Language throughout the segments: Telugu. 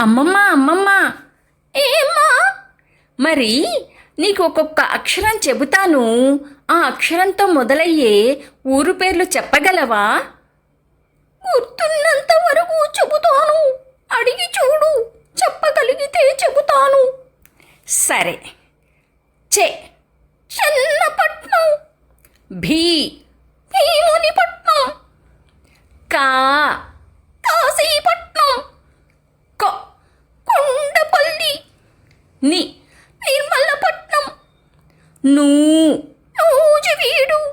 అమ్మమ్మ అమ్మమ్మ. ఏమ్మా మరి నీకు ఒక్కొక్క అక్షరం చెబుతాను. ఆ అక్షరంతో మొదలయ్యే ఊరు పేర్లు చెప్పగలవా? గుర్తున్నంత వరకు చెబుతాను. అడిగి చూడు. చెప్పగలిగితే చెబుతాను. సరే. చె. చెన్నపట్నం. భీ. భీమునిపట్నం. కా కాశీపట్నం కొ కొండపల్లి ని నిర్మలపట్నం. నూ నూజివీడు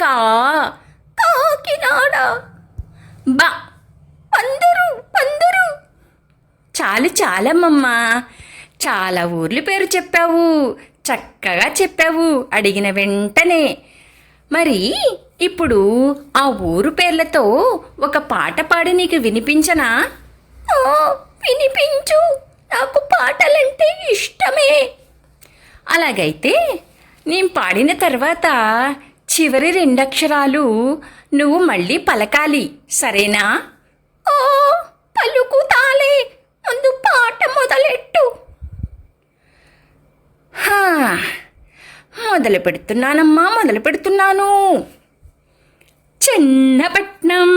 కా కాకినాడ. బ పందరు పందరు. చాలు చాలమ్మమ్మా. చాలా ఊర్ల పేరు చెప్పావు. చక్కగా చెప్పావు. అడిగిన వెంటనే. మరి ఇప్పుడు ఆ ఊరు పేర్లతో ఒక పాట పాడి నీకు వినిపించనా? వినిపించు. నాకు పాటలంటే ఇష్టమే. అలాగైతే నేను పాడిన తర్వాత చివరి రెండక్షరాలు నువ్వు మళ్ళీ పలకాలి సరేనా? ఓ పలుకుతాలే ముందు పాట మొదలెట్టు. హా, మొదలు పెడుతున్నానమ్మా మొదలు పెడుతున్నాను. చిన్నపట్నం.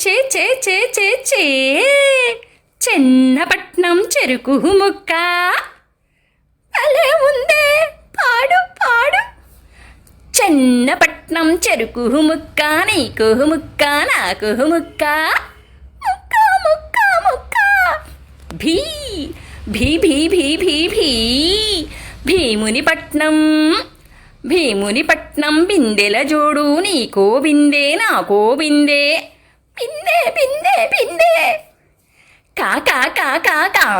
చే చే చే చే చే. చిన్నపట్నం చెరుకు ముక్క. అలే ఉందే. పాడు పాడు. చిన్నపట్నం చెరుకు ముక్క నీకు ముక్క నాకు ముక్క. ముక్క ముక్క ముక్క. భీ భీ భీ భీ భీ భీ. భీమునిపట్నం. భీమునిపట్నం బిందెల జోడు నీకో బిందే నాకో బిందే. బిందే బిందే బిందే. కాకా కాకా కా.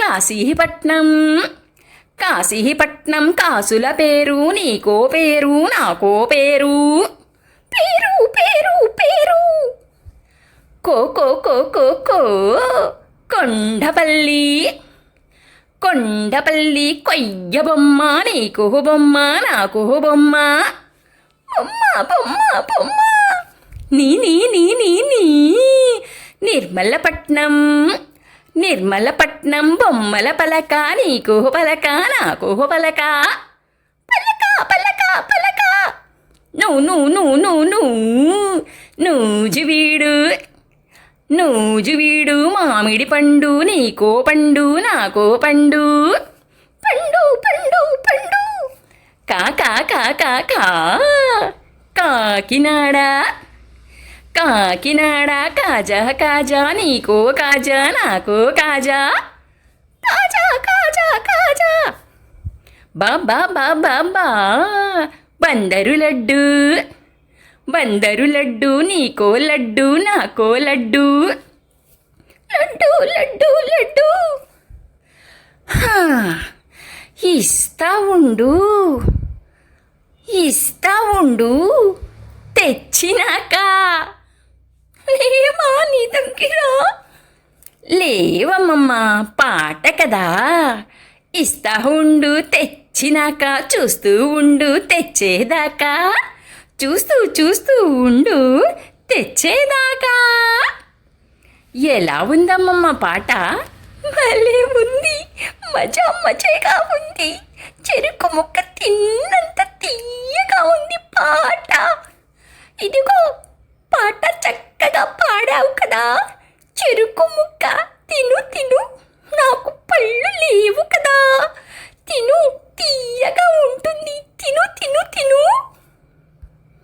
కాశీపట్నం. కాశీపట్నం కాసుల పేరు నీకో పేరు నాకో పేరు. పేరు పేరు పేరు. కో కో కో కో కో. కొండపల్లి. కొండపల్లి కొయ్య బొమ్మ నీకు బొమ్మ నాకు బొమ్మ. బొమ్మ బొమ్మ బొమ్మ. నీ నీ నీ నీ నీ. నిర్మలపట్నం. నిర్మలపట్నం బొమ్మల పలక నీకు పలక నాకు పలక. పలక పలక పలక. నువ్వు నువ్వు నువ్వు నువ్వు నువ్వు నూజు వీడు మామిడి పండు నీకో పండు నాకో పండు. పండు పండు పండు. కా కా కా కా కా. కాకినాడ. కాకినాడ కాజా కాజా నీకో కాజా నాకో కాజా. కాజా కాజా కాజా. బాబా బాబా బా బందరు లడ్డు బందరు లడ్డు నీకో లడ్డు నాకో లడ్డు. లడ్డు లడ్డు లడ్డు. ఇస్తా ఉండు. ఇస్తా ఉండు. తెచ్చినాక. నీ దగ్గర లేవమ్మమ్మ పాట కదా. ఇస్తా ఉండు తెచ్చినాక చూస్తూ ఉండు తెచ్చేదాకా. చూస్తూ చూస్తూ ఉండు తెచ్చేదాకా. ఎలా ఉందమ్మమ్మ పాట? భలే ఉంది. మజా మజేగా ఉంది. చెరుకు ముక్క తిన్నంత తీయగా ఉంది పాట.